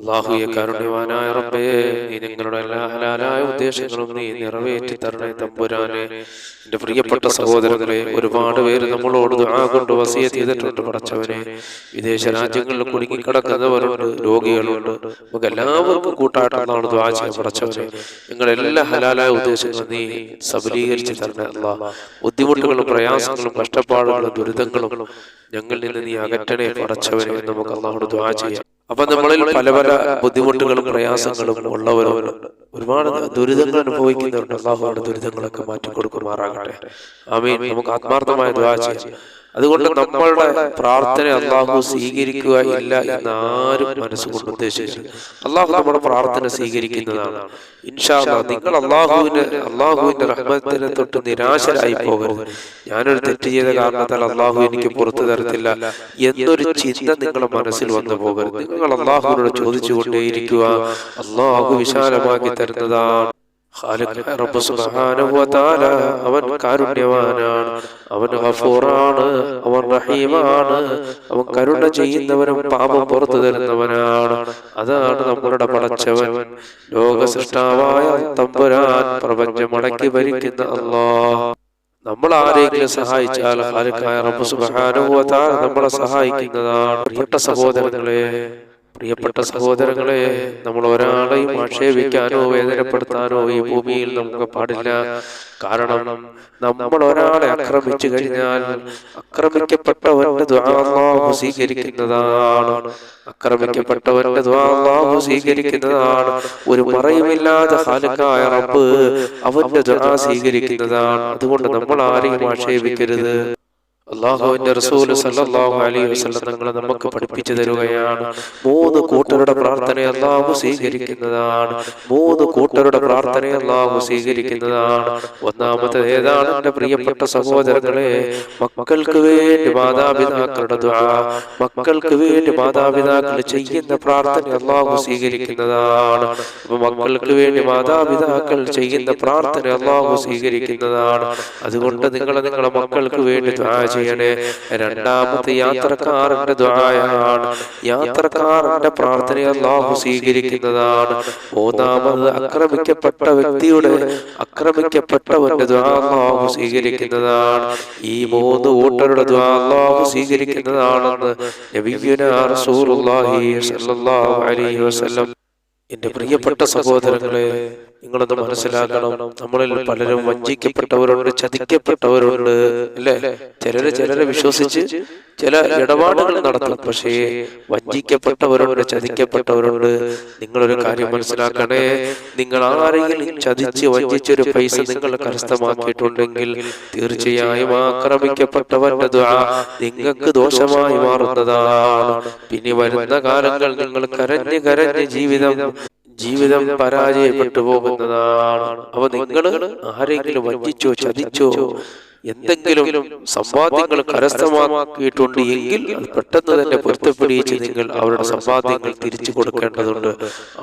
അള്ളാഹുയെ കാരുണ്യവാനായ റബ്ബേ നീ എല്ലാ ഹലാലായ ഉദ്ദേശങ്ങളും നീ നിറവേറ്റി തരണേ തമ്പുരാനെ. എന്റെ പ്രിയപ്പെട്ട സഹോദരങ്ങളെ ഒരുപാട് പേര് നമ്മളോട് ദുആ കൊണ്ട് വസിയത്ത് ചെയ്തിട്ടുണ്ട് പടച്ചവനെ വിദേശ രാജ്യങ്ങളിൽ കുടുങ്ങിക്കിടക്കുന്നവരുണ്ട് രോഗികളുണ്ട്. നമുക്ക് എല്ലാവർക്കും കൂട്ടായിട്ടാണ് ദുആ ചെയ്യാൻ പടച്ചവനെ നിങ്ങളെല്ലാ ഹലാലായ ഉദ്ദേശങ്ങളും നീ സബലീകരിച്ച് തരണേ. അല്ലാ ബുദ്ധിമുട്ടുകളും പ്രയാസങ്ങളും കഷ്ടപ്പാടുകളും ദുരിതങ്ങളും ഞങ്ങളിൽ നിന്ന് നീ അകറ്റണേ പടച്ചവനെ നമുക്ക് അള്ളാഹോട് ദ്വാ ചെയ്യാം. അപ്പൊ നമ്മളിൽ പല പല ബുദ്ധിമുട്ടുകളും പ്രയാസങ്ങളും ഉള്ളവരുണ്ട്. ഒരുപാട് ദുരിതങ്ങൾ അനുഭവിക്കുന്നവരുണ്ട്. അള്ളാഹുവാണ് ദുരിതങ്ങളൊക്കെ മാറ്റി കൊടുക്കുമാറാകട്ടെ ആമീൻ. നമുക്ക് ആത്മാർത്ഥമായ ദ്വാ ചെയ്യാം. അതുകൊണ്ട് നമ്മളുടെ പ്രാർത്ഥന അള്ളാഹു സ്വീകരിക്കുക ഇല്ല എന്ന് ആരും മനസ്സുകൊണ്ട് ഉദ്ദേശിച്ചു അള്ളാഹു നമ്മുടെ പ്രാർത്ഥന സ്വീകരിക്കുന്നതാണ്. ഇൻഷാ നിങ്ങൾ അള്ളാഹുവിന് അള്ളാഹുവിന്റെ റഹ്മത്തിനെ തൊട്ട് നിരാശരായി പോകരുത്. ഞാനൊരു തെറ്റ് ചെയ്ത കാരണത്താൽ അള്ളാഹു എനിക്ക് പുറത്തു തരത്തില്ല. എന്നൊരു ചിന്ത നിങ്ങളുടെ മനസ്സിൽ വന്നു പോകരുത്. നിങ്ങൾ അള്ളാഹുവിനോട് ചോദിച്ചുകൊണ്ടേയിരിക്കുക. അള്ളാഹു വിശാലമാക്കി തരുന്നതാണ്. അവൻ കാരുണ്യവാനാണ്. അവൻ ഹഫൂറാണ് അവൻ റഹീമാണ്. അവൻ കരുണ ചെയ്യുന്നവനും പാപം പുറത്തു തരുന്നവനാണ്. അതാണ് നമ്മളുടെ പടച്ചവൻ. ലോക സൃഷ്ടാവായ തമ്പുരാൻ പ്രപഞ്ചം മടക്കി ഭരിക്കുന്ന അള്ളാ. നമ്മൾ ആരെങ്കിലും സഹായിച്ചാൽ നമ്മളെ സഹായിക്കുന്നതാണ്. പ്രിയപ്പെട്ട സഹോദരങ്ങളെ പ്രിയപ്പെട്ട സഹോദരങ്ങളെ നമ്മൾ ഒരാളെയും ആക്ഷേപിക്കാനോ വേദനപ്പെടുത്താനോ ഈ ഭൂമിയിൽ നമുക്ക് പാടില്ല. കാരണം നമ്മൾ ഒരാളെ ആക്രമിച്ചു കഴിഞ്ഞാൽ ആക്രമിക്കപ്പെട്ടവന്റെ അല്ലാഹു സ്വീകരിക്കുന്നതാണ്. ആക്രമിക്കപ്പെട്ടവന്റെ അല്ലാഹു സ്വീകരിക്കുന്നതാണ്. ഒരു മറയുമില്ലാതെ ഹാലക്കായ റബ്ബ് അവന്റെ ദ്വാ സ്വീകരിക്കുന്നതാണ്. അതുകൊണ്ട് നമ്മൾ ആരെയും ആക്ഷേപിക്കരുത് അള്ളാഹുവിന്റെ റസൂൽ സല്ലല്ലാഹു അലൈഹി വസല്ലം തങ്ങൾ നമുക്ക് പഠിപ്പിച്ചു തരുകയാണ്. മൂന്ന് കൂട്ടരുടെ പ്രാർത്ഥന അള്ളാഹു സ്വീകരിക്കുന്നതാണ്. മൂന്ന് കൂട്ടരുടെ പ്രാർത്ഥന അള്ളാഹു സ്വീകരിക്കുന്നതാണ്. ഒന്നാമത്തെ ഏതാണ്? എന്റെ പ്രിയപ്പെട്ട സഹോദരങ്ങളെ മക്കൾക്ക് വേണ്ടി മാതാപിതാക്കളുടെ ദുആ. മക്കൾക്ക് വേണ്ടി മാതാപിതാക്കൾ ചെയ്യുന്ന പ്രാർത്ഥന അള്ളാഹു സ്വീകരിക്കുന്നതാണ്. മക്കൾക്ക് വേണ്ടി മാതാപിതാക്കൾ ചെയ്യുന്ന പ്രാർത്ഥന അള്ളാഹു സ്വീകരിക്കുന്നതാണ്. അതുകൊണ്ട് നിങ്ങൾ നിങ്ങളുടെ മക്കൾക്ക് വേണ്ടി ദുആ ചെയ്യണേ. രണ്ടാമത്തെ യാത്രക്കാരന്റെ ദ്വായാണ് യാത്രക്കാരന്റെ പ്രാർത്ഥന അള്ളാഹു സ്വീകരിക്കുന്നതാണ്. മൂന്നാമത് ആക്രമിക്കപ്പെട്ട വ്യക്തിയുടെ ആക്രമിക്കപ്പെട്ടവന്റെ ദ്വാ അള്ളാഹു സ്വീകരിക്കുന്നതാണ്. ഈ മൂന്ന് കൂട്ടരുടെ ദ്വാ അള്ളാഹു സ്വീകരിക്കുന്നതാണെന്ന് അലൈഹി വസല്ലം. എന്റെ പ്രിയപ്പെട്ട സഹോദരങ്ങളെ നിങ്ങളൊന്ന് മനസ്സിലാക്കണം. നമ്മളിൽ പലരും വഞ്ചിക്കപ്പെട്ടവരുണ്ട് ചതിക്കപ്പെട്ടവരുണ്ട് അല്ലേ? ചിലര് ചിലരെ വിശ്വസിച്ച് ചില ഇടപാടുകൾ നടത്തും. പക്ഷേ വഞ്ചിക്കപ്പെട്ടവരുണ്ട് ചതിക്കപ്പെട്ടവരുണ്ട്. നിങ്ങളൊരു കാര്യം മനസ്സിലാക്കണേ. നിങ്ങൾ ആരെങ്കിലും ചതിച്ച് വഞ്ചിച്ചൊരു പൈസ നിങ്ങൾ കരസ്ഥമാക്കിയിട്ടുണ്ടെങ്കിൽ തീർച്ചയായും ആക്രമിക്കപ്പെട്ടവരുടെ നിങ്ങൾക്ക് ദോഷമായി മാറുന്നതാണ്. പിന്നെ വരുന്ന കാലങ്ങൾ നിങ്ങൾ കരഞ്ഞ് കരഞ്ഞ് ജീവിതം ജീവിതം പരാജയപ്പെട്ടു പോകുന്നതാണ്. അപ്പൊ നിങ്ങൾ ആരെങ്കിലും വഞ്ചിച്ചോ ചതിച്ചോ? എന്തെങ്കിലും സമ്പാദ്യങ്ങൾ കരസ്ഥമാക്കിയിട്ടുണ്ട് എങ്കിൽ അത് പെട്ടെന്ന് തന്നെ പൊരുത്തപ്പെടുകയും നിങ്ങൾ അവരുടെ സമ്പാദ്യങ്ങൾ തിരിച്ചു കൊടുക്കേണ്ടതുണ്ട്.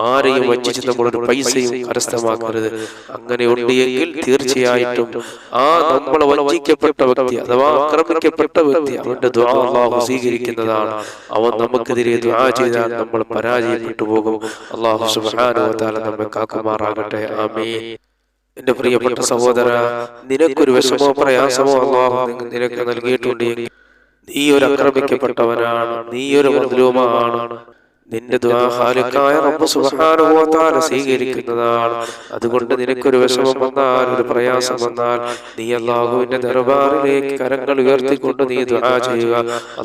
ആരെയും വഞ്ചിച്ച് നമ്മളൊരു പൈസയും കരസ്ഥമാക്കരുത്. അങ്ങനെ ഉണ്ടെങ്കിൽ തീർച്ചയായിട്ടും ആ നമ്മൾ വഞ്ചിക്കപ്പെട്ട വ്യക്തി അഥവാ ആക്രമിക്കപ്പെട്ട വ്യക്തി അവന്റെ ദ്വാഹു സ്വീകരിക്കുന്നതാണ്. അവൻ നമുക്കെതിരെ ദ്വാ ചെയ്താൽ നമ്മൾ പരാജയപ്പെട്ടു പോകും. അള്ളാഹു സുബാനുവത്താല നമ്മെ കാക്കുമാറാകട്ടെ. ആമീൻ. എന്റെ പ്രിയപ്പെട്ട സഹോദര നിനക്കൊരു വിഷമോ പ്രയാസമോ അള്ളാഹു നിനക്ക് നൽകിയിട്ടുണ്ട് നീ ഒരു ആക്രമിക്കപ്പെട്ടവനാണ്. നീ ഒരു മദ്ലൂമാണ് നിന്റെ ദ്വാഹാലുക്കായ റബ്ബ് സ്വീകരിക്കുന്നതാണ്. അതുകൊണ്ട് നിനക്കൊരു വിഷമം വന്നാൽ ഒരു പ്രയാസം വന്നാൽ നീ അള്ളാഹുവിന്റെ ദർബാറിലേക്ക് കരങ്ങൾ ഉയർത്തിക്കൊണ്ട് നീ ദുആ ചെയ്യുക.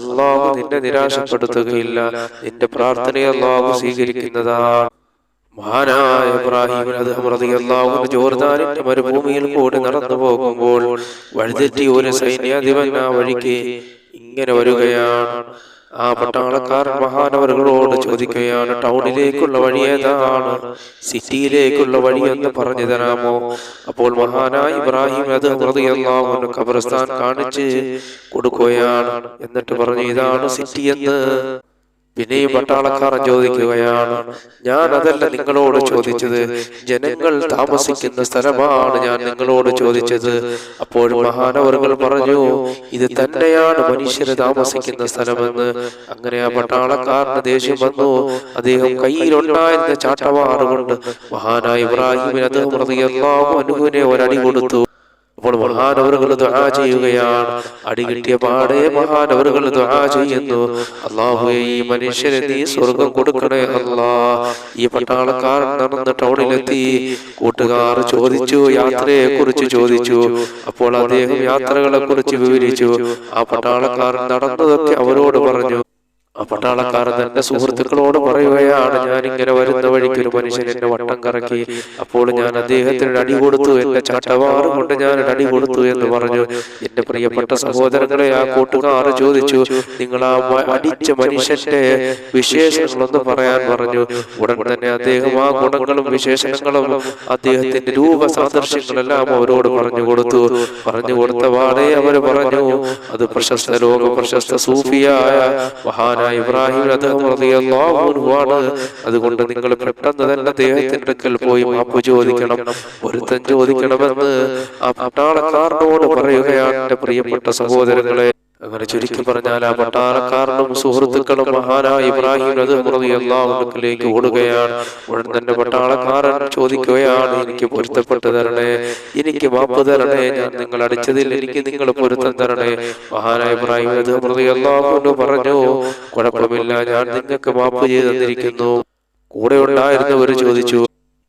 അള്ളാഹു നിന്നെ നിരാശപ്പെടുത്തുകയില്ല. നിന്റെ പ്രാർത്ഥനയെ അള്ളാഹു സ്വീകരിക്കുന്നതാണ്. മഹാനായ ഇബ്രാഹിം അദ്ദേഹം ജോർദാനിന്റെ മരുഭൂമിയിൽ കൂടി നടന്നു പോകുമ്പോൾ വഴിതെറ്റി ഒരു സൈന്യാധിപൻ ആ വഴിക്ക് ഇങ്ങനെ വരികയാണ്. ആ പട്ടാളക്കാരൻ മഹാനവരുകളോട് ചോദിക്കുകയാണ് ടൗണിലേക്കുള്ള വഴി ഏതാണ്? സിറ്റിയിലേക്കുള്ള വഴി എന്ന് പറഞ്ഞു തരാമോ? അപ്പോൾ മഹാനായ ഇബ്രാഹിം അത് ഹൃദയല്ലാവുന്ന ഖബർസ്ഥാൻ കാണിച്ച് കൊടുക്കുകയാണ്. എന്നിട്ട് പറഞ്ഞു ഇതാണ് സിറ്റി എന്ന്. പിന്നെ ഈ പട്ടാളക്കാരൻ ചോദിക്കുകയാണ് ഞാൻ അതല്ല നിങ്ങളോട് ചോദിച്ചത്. ജനങ്ങൾ താമസിക്കുന്ന സ്ഥലമാണ് ഞാൻ നിങ്ങളോട് ചോദിച്ചത്. അപ്പോൾ മഹാനവറുകൾ പറഞ്ഞു ഇത് തന്നെയാണ് മനുഷ്യര് താമസിക്കുന്ന സ്ഥലമെന്ന്. അങ്ങനെ ആ പട്ടാളക്കാരന് ദേഷ്യം വന്നു. അദ്ദേഹം കയ്യിലുണ്ടായിരുന്ന ചാട്ടവാറുകൊണ്ട് മഹാനായ ഇബ്രാഹിമിന് അദ്ദേഹം അനുവിനെ ഒരടി കൊടുത്തു. അപ്പോൾ മഹാനവറുകൾ ദുആ ചെയ്യുകയാണ്. അടി കിട്ടിയ പാടെ മഹാനവറുകൾ ദുആ ചെയ്യുന്നു. അള്ളാഹുവെ ഈ മനുഷ്യന് നീ സ്വർഗം കൊടുക്കണേ അല്ലാ. ഈ പട്ടാളക്കാരൻ നടന്ന് ടൗണിലെത്തി കൂട്ടുകാർ ചോദിച്ചു യാത്രയെ കുറിച്ച് ചോദിച്ചു. അപ്പോൾ അദ്ദേഹം യാത്രകളെ കുറിച്ച് വിവരിച്ചു. ആ പട്ടാളക്കാരൻ നടന്നതൊക്കെ അവരോട് പറഞ്ഞു. ആ പട്ടാളക്കാരൻ തന്റെ സുഹൃത്തുക്കളോട് പറയുകയാണ് ഞാൻ ഇങ്ങനെ വരുന്ന വഴിക്ക് ഒരു മനുഷ്യൻ എന്നെ വട്ടം കറക്കി അപ്പോൾ ഞാൻ അദ്ദേഹത്തിന് അടി കൊടുത്തു എന്റെ ചട്ടവാറും കൊണ്ട് ഞാൻ അടി കൊടുത്തു എന്ന് പറഞ്ഞു. എന്റെ പ്രിയപ്പെട്ട സഹോദരങ്ങളെ ആ കൂട്ടുകാർ ചോദിച്ചു നിങ്ങൾ ആ അടിച്ച മനുഷ്യന്റെ വിശേഷങ്ങളൊന്ന് പറയാൻ പറഞ്ഞു. ഉടൻ തന്നെ അദ്ദേഹം ആ ഗുണങ്ങളും വിശേഷങ്ങളും അദ്ദേഹത്തിന്റെ രൂപ സാദൃശ്യങ്ങളെല്ലാം അവരോട് പറഞ്ഞു കൊടുത്തു. പറഞ്ഞു കൊടുത്ത വാടേ അവർ പറഞ്ഞു. അത് പ്രശസ്ത ലോക പ്രശസ്ത സൂഫിയായ മഹാനായ ഇബ്രാഹിം അദ്ദേഹം അതുകൊണ്ട് നിങ്ങൾ പെട്ടെന്ന് തന്നെ അദ്ദേഹത്തിന്റെ അടുക്കൽ പോയി മാപ്പ് ചോദിക്കണം. പൊരുത്തം ചോദിക്കണമെന്ന് ആ പട്ടാളക്കാരനോട് പറയുകയാണ് എന്റെ പ്രിയപ്പെട്ട സഹോദരങ്ങളെ. അങ്ങനെ ചുരുക്കി പറഞ്ഞാൽ ആ പട്ടാളക്കാരനും സുഹൃത്തുക്കളും മഹാനായ ഇബ്രാഹിം അത് അള്ളാഹുലേക്ക് ഓടുകയാണ് ഉടൻ തന്നെ പട്ടാളക്കാരൻ ചോദിക്കുകയാണ്. എനിക്ക് പൊരുത്തപ്പെട്ട് തരണേ. എനിക്ക് മാപ്പ് തരണേ. ഞാൻ നിങ്ങൾ അടിച്ചതിൽ എനിക്ക് നിങ്ങൾ പൊരുത്തം തരണേ. മഹാനായ ഇബ്രാഹിം അത് അള്ളാഹുവിനോട് പറഞ്ഞു കുഴപ്പമില്ല. ഞാൻ നിങ്ങൾക്ക് മാപ്പ് ചെയ്ത് തന്നിരിക്കുന്നു. കൂടെ ഉണ്ടായിരുന്നവർ ചോദിച്ചു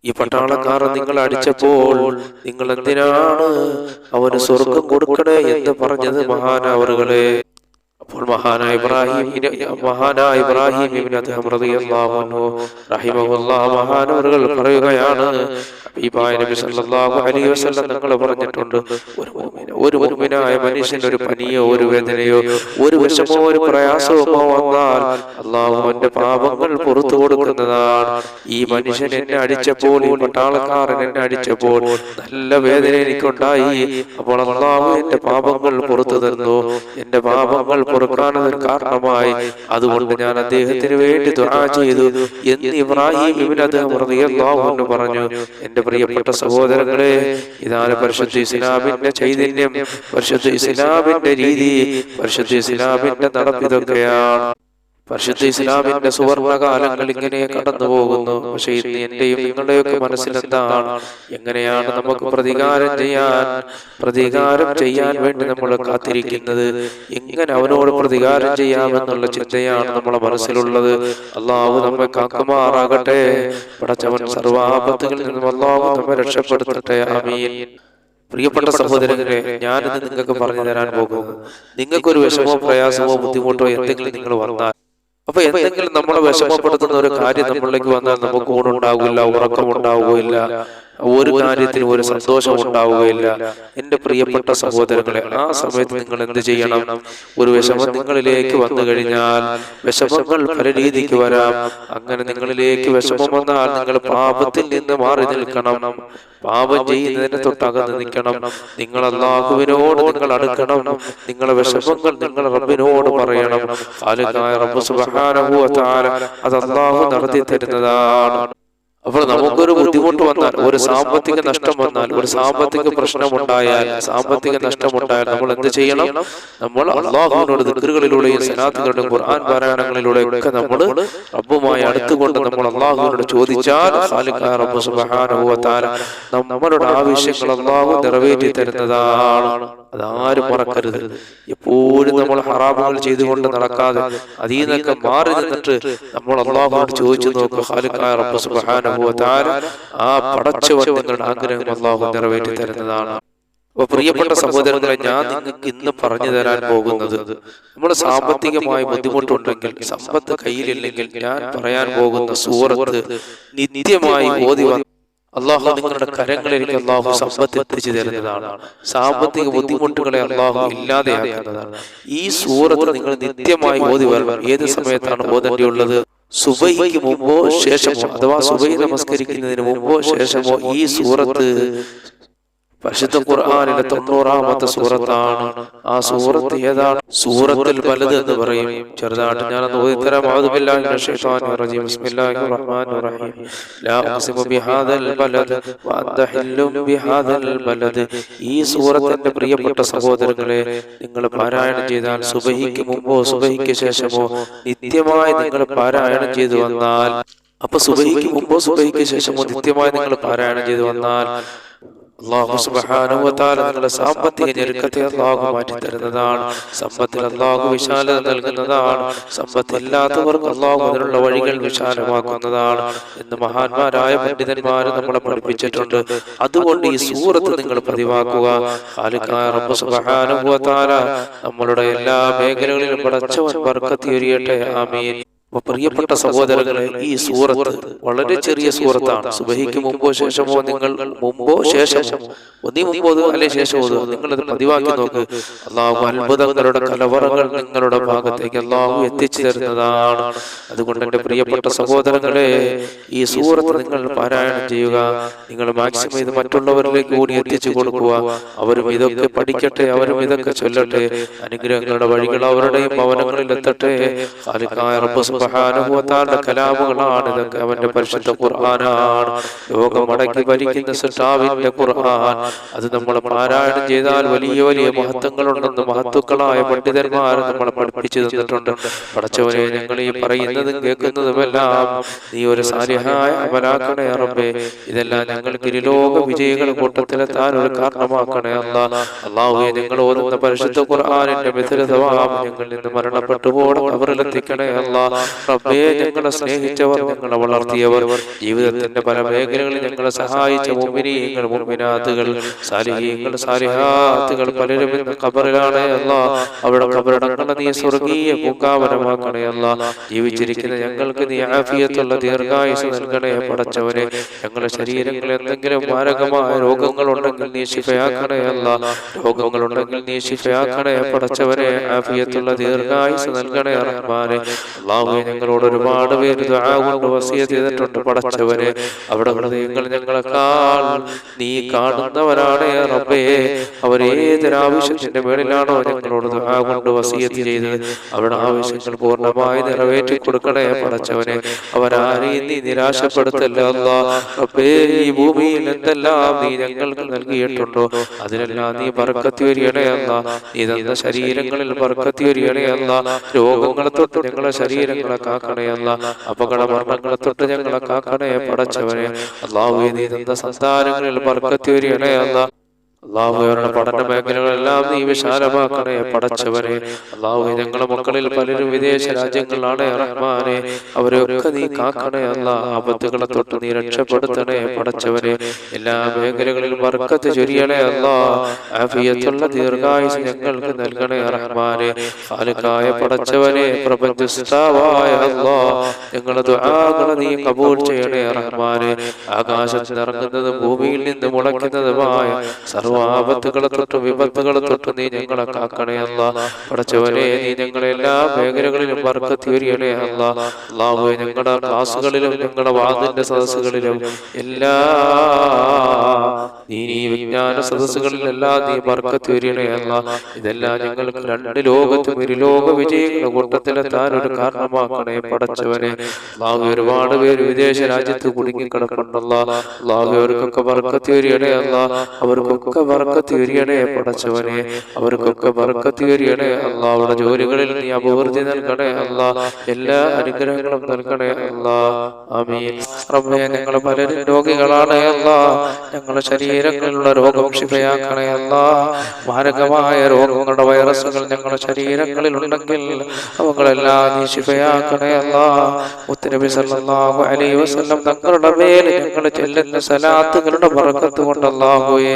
ഈ പട്ടാളക്കാരൻ നിങ്ങൾ അടിച്ചപ്പോൾ നിങ്ങൾ എന്തിനാണ് അവന് സ്വർഗം കൊടുക്കണേ എന്ന് പറഞ്ഞത് മഹാനവറുകളെ? അപ്പോൾ മഹാനായ ഇബ്രാഹിം മഹാനായ ഇബ്രാഹിം ഇബ്നു അദ്ദേഹം റളിയല്ലാഹു അൻഹു റഹിമഹുല്ലാഹ് മഹാനവറുകൾ പറയുകയാണ്. ഹബീബായ നബി സല്ലല്ലാഹു അലൈഹി വസല്ലം തങ്ങൾ പറഞ്ഞിട്ടുണ്ട് ഒരു ഒരു മുഅ്മിനായ മനുഷ്യൻ ഒരു പനിയോ ഒരു വേദനയോ ഒരു വിഷമോ ഒരു പ്രയാസമോ വന്നാൽ അള്ളാഹു അവന്റെ പാപങ്ങൾ പുറത്തു കൊടുക്കുന്നതാണ്. ഈ മനുഷ്യൻ എന്നെ അടിച്ചപ്പോൾ ഈ പട്ടാളക്കാരൻ എന്നെ അടിച്ചപ്പോൾ നല്ല വേദന എനിക്കുണ്ടായി. അപ്പോൾ അള്ളാഹു എന്റെ പാപങ്ങൾ പുറത്തു തന്നു. എന്റെ പാപങ്ങൾ പൊറുക്കാനത് കാരണമായി. അതുകൊണ്ട് ഞാൻ അദ്ദേഹത്തിന് വേണ്ടി ദുആ ചെയ്തു എന്ന് ഇബ്രാഹിം ഇബ്നു അദ്ദേഹം റളിയല്ലാഹു പറഞ്ഞു. എന്റെ പ്രിയപ്പെട്ട സഹോദരങ്ങളെ ഇതാണ് പരിശുദ്ധ ഇസ്ലാമിന്റെ ചൈതന്യം. പരിശുദ്ധ ഇസ്ലാമിന്റെ രീതി പരിശുദ്ധ ഇസ്ലാമിന്റെ നടപ്പിതൊക്കെയാണ്. പരിശുദ്ധ ഇസ്ലാമിന്റെ സുവർണ കാലങ്ങൾ ഇങ്ങനെ കടന്നു പോകുന്നു പക്ഷെ ഇന്ന് എന്റെയും നിങ്ങളുടെയൊക്കെ മനസ്സിലെന്താണ്? എങ്ങനെയാണ് നമുക്ക് പ്രതികാരം ചെയ്യാൻ പ്രതികാരം ചെയ്യാൻ വേണ്ടി നമ്മൾ കാത്തിരിക്കുന്നത്? എങ്ങനെ അവനോട് പ്രതികാരം ചെയ്യാമെന്നുള്ള ചിന്തയാണ് നമ്മളെ മനസ്സിലുള്ളത്. അള്ളാഹു നമ്മെ കാക്കുമാറാകട്ടെ. പടച്ചവൻ സർവാപത്തുകളിൽ നിന്നും അള്ളാഹു നമ്മെ രക്ഷപ്പെടുത്തട്ടെ. അമീൻ പ്രിയപ്പെട്ട സഹോദരങ്ങളെ ഞാനിത് നിങ്ങൾക്ക് പറഞ്ഞു തരാൻ പോകുന്നു. നിങ്ങൾക്കൊരു വിഷമോ പ്രയാസമോ ബുദ്ധിമുട്ടോ എന്തെങ്കിലും നിങ്ങൾ വന്നാൽ അപ്പൊ എന്തെങ്കിലും നമ്മളെ വിഷമപ്പെടുത്തുന്ന ഒരു കാര്യം നമ്മളിലേക്ക് വന്നാൽ നമുക്ക് ഊണുണ്ടാവില്ല ഉറക്കം ഉണ്ടാവുകയില്ല ഒരു കാര്യത്തിന് ഒരു സന്തോഷം ഉണ്ടാവുകയില്ല എന്റെ പ്രിയപ്പെട്ട സഹോദരങ്ങളെ ആ സമയത്ത് നിങ്ങൾ എന്ത് ചെയ്യണം? ഒരു വിഷമം നിങ്ങളിലേക്ക് വന്നു കഴിഞ്ഞാൽ വിഷമങ്ങൾ പല രീതിക്ക് വരാം. അങ്ങനെ നിങ്ങളിലേക്ക് വിഷമം വന്നാൽ നിങ്ങൾ പാപത്തിൽ നിന്ന് മാറി നിൽക്കണം. പാപം ചെയ്യുന്നതിന് തൊട്ടകന്ന് നിൽക്കണം. നിങ്ങൾ അള്ളാഹുവിനോട് നിങ്ങൾ അടുക്കണം. നിങ്ങളെ വിഷമങ്ങൾ നിങ്ങൾ റബ്ബിനോട് പറയണം. അത് അള്ളാഹു നടത്തി തരുന്നതാണ്. അപ്പോൾ നമുക്കൊരു ബുദ്ധിമുട്ട് വന്നാൽ ഒരു സാമ്പത്തിക നഷ്ടം വന്നാൽ ഒരു സാമ്പത്തിക പ്രശ്നമുണ്ടായാൽ സാമ്പത്തിക നഷ്ടമുണ്ടായാൽ നമ്മൾ എന്ത് ചെയ്യണം? നമ്മൾ അള്ളാഹുവിനോട് ദിക്കറുകളിലൂടെയും സലാത്തുകളുടെയും ഖുർആൻ പാരായണങ്ങളിലൂടെയും ഒക്കെ നമ്മൾ റബ്ബുമായി അടുത്തുകൊണ്ട് നമ്മൾ അള്ളാഹുവിനോട് ചോദിച്ചാൽ റബ്ബ് നമ്മളുടെ ആവശ്യങ്ങൾ അള്ളാഹു നിറവേറ്റി തരുന്നതാണ്. അതാരും മറക്കരുത്. എപ്പോഴും നമ്മൾ ഹറാമുകൾ ചെയ്തുകൊണ്ട് നടക്കാതെ അതിൽ നിന്നൊക്കെ മാറി നിന്നിട്ട് നമ്മൾ അള്ളാഹോട് ചോദിച്ചു നോക്കുക ആ പടച്ചവൻ നിങ്ങളുടെ ആഗ്രഹം അള്ളാഹു നിറവേറ്റി തരുന്നതാണ്. അപ്പൊ പ്രിയപ്പെട്ട സഹോദരങ്ങളെ ഞാൻ നിങ്ങൾക്ക് ഇന്ന് പറഞ്ഞു തരാൻ പോകുന്നത് നമ്മൾ സാമ്പത്തികമായി ബുദ്ധിമുട്ടുണ്ടെങ്കിൽ സമ്പത്ത് കയ്യിലില്ലെങ്കിൽ ഞാൻ പറയാൻ പോകുന്ന സൂറത്ത് നിത്യമായി ഓതി അള്ളാഹു നിങ്ങളുടെ കരങ്ങളിലേക്ക് അള്ളാഹു സമ്പത്ത് എത്തിച്ചു തരുന്നതാണ് സാമ്പത്തിക ബുദ്ധിമുട്ടുകളെ അള്ളാഹു ഇല്ലാതെയാക്കുന്നതാണ്. ഈ സൂറത്ത് നിങ്ങൾ നിത്യമായി ഓതി വരണം. ഏത് സമയത്താണ് ഓതേണ്ടിയുള്ളത്? സുബൈക്ക് മുമ്പോ ശേഷമോ? അഥവാ സുബൈ നമസ്കരിക്കുന്നതിന് മുമ്പോ ശേഷമോ ഈ സൂറത്ത് പരിശുദ്ധ ഖുർആാനിലെ തൊണ്ണൂറാമത്തെ സൂറത്താണ്. ആ സൂറത്ത് ഏതാണ്? സൂറത്തിൽ പലത് എന്ന് പറയും. ചെറുതായിട്ട് ഞാൻ ബിഹാദൽ ഈ സൂറത്തിന്റെ പ്രിയപ്പെട്ട സഹോദരങ്ങളെ നിങ്ങൾ പാരായണം ചെയ്താൽ സുബഹിക്ക് മുമ്പോ സുബഹിക്ക് ശേഷമോ നിത്യമായി നിങ്ങൾ പാരായണം ചെയ്തു വന്നാൽ അപ്പൊ സുബഹിക്ക് മുമ്പോ സുബഹിക്ക് ശേഷമോ നിത്യമായി നിങ്ങൾ പാരായണം ചെയ്തു വന്നാൽ അള്ളാഹു തആല നിങ്ങളുടെ സാമ്പത്തിക ഞെരുക്കത്തെ അള്ളാഹു മാറ്റി തരുന്നതാണ്. സമ്പത്തിൽ അള്ളാഹു വിശാലത നൽകുന്നതാണ്. സമ്പത്തില്ലാത്തവർക്ക് അള്ളാഹു അതിനുള്ള വഴികൾ വിശാലമാക്കുന്നതാണ് എന്ന് മഹാന്മാരായ പണ്ഡിതന്മാർ നമ്മളെ പഠിപ്പിച്ചിട്ടുണ്ട്. അതുകൊണ്ട് ഈ സൂറത്ത് നിങ്ങൾ പ്രതിവാക്കുക നമ്മളുടെ എല്ലാ മേഖലകളിലും പടച്ചവൻ ബർക്കത്തിയൊരിയട്ടെ ആമീൻ. അപ്പൊ പ്രിയപ്പെട്ട സഹോദരങ്ങളെ ഈ സൂറത്ത് വളരെ ചെറിയ സൂറത്താണ്. സുബഹിക്ക് മുമ്പോ ശേഷമോ നിങ്ങൾ മുമ്പോ ശേഷമോ ഒന്നീ മുമ്പോ അല്ലെ ശേഷമോ നിങ്ങൾ അത് പതിവാക്കി നോക്ക്. അള്ളാഹു അത്ഭുതങ്ങളുടെ കലവറകൾ നിങ്ങളുടെ ഭാഗത്തേക്ക് അള്ളാഹു എത്തിച്ചു തരുന്നതാണ്. അതുകൊണ്ട് എന്റെ പ്രിയപ്പെട്ട സഹോദരങ്ങളെ ഈ സൂറത്ത് നിങ്ങൾ പാരായണം ചെയ്യുക. നിങ്ങൾ മാക്സിമം ഇത് മറ്റുള്ളവരിലേക്ക് കൂടി എത്തിച്ചു കൊടുക്കുക. അവരും ഇതൊക്കെ പഠിക്കട്ടെ അവരും ഇതൊക്കെ ചൊല്ലട്ടെ. അനുഗ്രഹങ്ങളുടെ വഴികൾ അവരുടെയും ഭവനങ്ങളിൽ എത്തട്ടെ. അത് റബ്ബ് തആലയുടെ കലാമുകളാണ് ഇതൊക്കെ അവന്റെ പരിശുദ്ധ ഖുർആനാണ്. ലോകമടക്കി ഭരിക്കുന്ന സൃഷ്ടാവിന്റെ ഖുർആൻ. അത് നമ്മൾ പാരായണം ചെയ്താൽ വലിയ വലിയ മഹത്വങ്ങളുണ്ടെന്ന് മഹത്വക്കളായ പണ്ഡിതന്മാർ നമ്മളെ പഠിപ്പിച്ചു തന്നിട്ടുണ്ട് പടച്ചവനെ ഞങ്ങൾ ഈ പറയുന്നതും കേൾക്കുന്നതുമെല്ലാം നീ ഒരു സാലിഹായ അമലാക്കണേ റബ്ബേ. ഇതെല്ലാം ഞങ്ങൾക്ക് ഇരുലോക വിജയികൾ കൂട്ടത്തിലെത്താൻ ഒരു കാരണമാക്കണേ അല്ല. അള്ളാഹുവെ ഞങ്ങൾ ഓതുന്ന പരിശുദ്ധ ഖുർആനിന്റെ മിഥുലതവാം ഞങ്ങളിൽ നിന്ന് മരണപ്പെട്ടു പോകണം അവരിലെത്തിക്കണേ അല്ലാ. റബ്ബേ ഞങ്ങളെ സ്നേഹിച്ചവർ ഞങ്ങളെ വളർത്തിയവർ ജീവിതത്തിന്റെ പല മേഖലകളിൽ ഞങ്ങളെ സഹായിച്ച മുമ്പിനീങ്ങൾ മുമ്പിനാത്തുകൾ സാലിഹീങ്ങൾ സാലിഹാത്തുകൾ പലരും ഇന്ന് ഖബറിലാണ് അല്ല. അവിടെ ഖബറടങ്ങളെ നീ സ്വർഗീയ പൂക്കാവനമാക്കണേ അല്ല. ജീവിച്ചിരിക്കുന്ന ഞങ്ങൾക്ക് നീ ആഫിയത്തുള്ള ദീർഘായുസ് നൽകണേ പടച്ചവനെ. ഞങ്ങളുടെ ശരീരങ്ങളിൽ എന്തെങ്കിലും മാരകമായ രോഗങ്ങളുണ്ടെങ്കിൽ നീ ശിഫയാക്കണേ അല്ല. രോഗങ്ങളുണ്ടെങ്കിൽ നീ ശിഫയാക്കണേ പടച്ചവനെ. ആഫിയത്തുള്ള ദീർഘായുസ് നൽകണേ റഹ്മാനെ. അള്ളാഹുവെ ഞങ്ങളോട് ഒരുപാട് പേര് കൊണ്ട് വസിയത്ത് ചെയ്തിട്ടുണ്ട് പടച്ചവന് അവിടെ ഹൃദയങ്ങൾ ഞങ്ങളെക്കാൾ നീ കാണുന്നവരാണ് റബ്ബേ. അവരേതൊരാവശ്യത്തിന്റെ മേളിലാണോ ഞങ്ങളോട് കൊണ്ട് വസിയത്ത് ചെയ്തത്. അവിടെ ആവശ്യങ്ങൾ പൂർണമായി നിറവേറ്റി കൊടുക്കണേ പടച്ചവനെ അവരാരെയും നീ നിരാശപ്പെടുത്തല്ല. റബ്ബേ ഈ ഭൂമിയിൽ എന്തെല്ലാം നീ ഞങ്ങൾക്ക് നൽകിയിട്ടുണ്ടോ? അതിനെല്ലാം നീ പറക്കത്തി വരികണേ അല്ല. നീ തന്ന ശരീരങ്ങളിൽ പറക്കത്തി വരികണേ അല്ല. രോഗങ്ങളെ തൊട്ട് ഞങ്ങളെ ശരീരങ്ങളെ കാക്കണേ അല്ല അപകട മരണങ്ങളെ തൊട്ട് ഞങ്ങളെ കാക്കണേ പടച്ചവനെ. അള്ളാഹു നീ തന്ന സംസ്ഥാനങ്ങളിൽ ബർക്കത്ത് വരികണേ അല്ല. അള്ളാഹുയുടെ പഠന മേഖലകളെല്ലാം നീ വിശാലമാക്കണേ പടച്ചവരെ അള്ളാഹു ഞങ്ങളുടെ മക്കളിൽ പലരും വിദേശ രാജ്യങ്ങളിലാണ് റഹ്മാനെ. അവരൊക്കെ നീ കാക്കണേ അല്ല ആപത്തുകളെ തൊട്ട് നീ രക്ഷപ്പെടുത്തണേ പടച്ചവരെ എല്ലാ മേഖലകളിലും വർക്കത്ത് ചൊരിയണേ അല്ല. ദീർഘായുസ് ഞങ്ങൾക്ക് നൽകണേ റഹ്മാനെ. ഖാലിഖായ പടച്ചവനെ പ്രപഞ്ചസ്ഥാവായ അല്ലാ. ഞങ്ങളുടെ ദുആകളെ നീ കബൂൽ ചെയ്യണേ റഹ്മാനെ. ആകാശത്തിൽ ഇറങ്ങുന്നതും ഭൂമിയിൽ നിന്ന് മുളയ്ക്കുന്നതുമായ സർവാപത്തുകളെ തൊട്ട് വിപത്തുകളെ തൊട്ട് നീ ഞങ്ങളെ കാക്കണേ അല്ല. പടച്ചവനെ നീ ഞങ്ങളെ എല്ലാ മേഖലകളിലും വർക്ക തീരിയണേ അല്ല. അള്ളാഹു ഞങ്ങളുടെ ക്ലാസ്സുകളിലും ഞങ്ങളുടെ വാദിന്റെ സദസ്സുകളിലും എല്ലാ നീ വിജ്ഞാന സദസ്സുകളിലെല്ലാം നീ വർക്ക തീരിയണേ അല്ല. ഇതെല്ലാം ഞങ്ങൾക്ക് രണ്ട് ലോകത്തും ഒരു ലോക വിജയങ്ങളുടെ കൂട്ടത്തിലെത്താൻ ഒരു കാരണമാക്കണേ പഠിച്ചവരെ അള്ളാഹു ഒരുപാട് പേര് വിദേശ രാജ്യത്ത് കുടുങ്ങി കിടപ്പുണ്ടല്ല അള്ളാഹു അവർക്കൊക്കെ വർക്ക തീരിയണേ അല്ല. അവർക്കൊക്കെ വർക്കത്തി വരികണേ പടച്ചവനെ അവർക്കൊക്കെ ബർക്കത്ത് അല്ല അവരുടെ ജോലികളിൽ നീ അഭിവൃദ്ധി നൽകണേ അല്ല എല്ലാ അനുഗ്രഹങ്ങളും നൽകണേ അല്ല ആമീൻ. റബ്ബേ ഞങ്ങൾ പലരും രോഗികളാണ് അല്ല ഞങ്ങളുടെ ശരീരങ്ങളിലുള്ള രോഗം ക്ഷിപയാക്കണേ അല്ല മാരകമായ രോഗങ്ങളുടെ വൈറസുകൾ ഞങ്ങളുടെ ശരീരങ്ങളിൽ ഉണ്ടെങ്കിൽ അവകളെല്ലാം നീ ശിഫയാക്കണേ അല്ല. മുത്തനബി സല്ലല്ലാഹു അലൈഹി വസല്ലം തങ്ങളുടെ മേൽ ഞങ്ങൾ ചെല്ലുന്ന സലാത്തുകളുടെ ബർക്കത്ത് കൊണ്ട് അല്ലാഹുവേ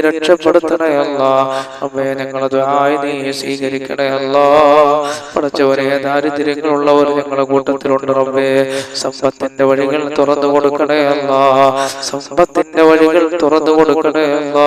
രക്ഷപ്പെടുത്തണേ അല്ലാ. അമ്മയെ ഞങ്ങളത് ആയി നീ സ്വീകരിക്കണയല്ല പഠിച്ചവരെ ദാരിദ്ര്യങ്ങളുള്ളവർ ഞങ്ങളുടെ കൂട്ടത്തിലുണ്ട് റബ്ബേ. സമ്പത്തിന്റെ വഴികൾ തുറന്നു കൊടുക്കണേ അല്ലാ. സമ്പത്തിന്റെ വഴികൾ തുറന്നു കൊടുക്കണേ അല്ലാ.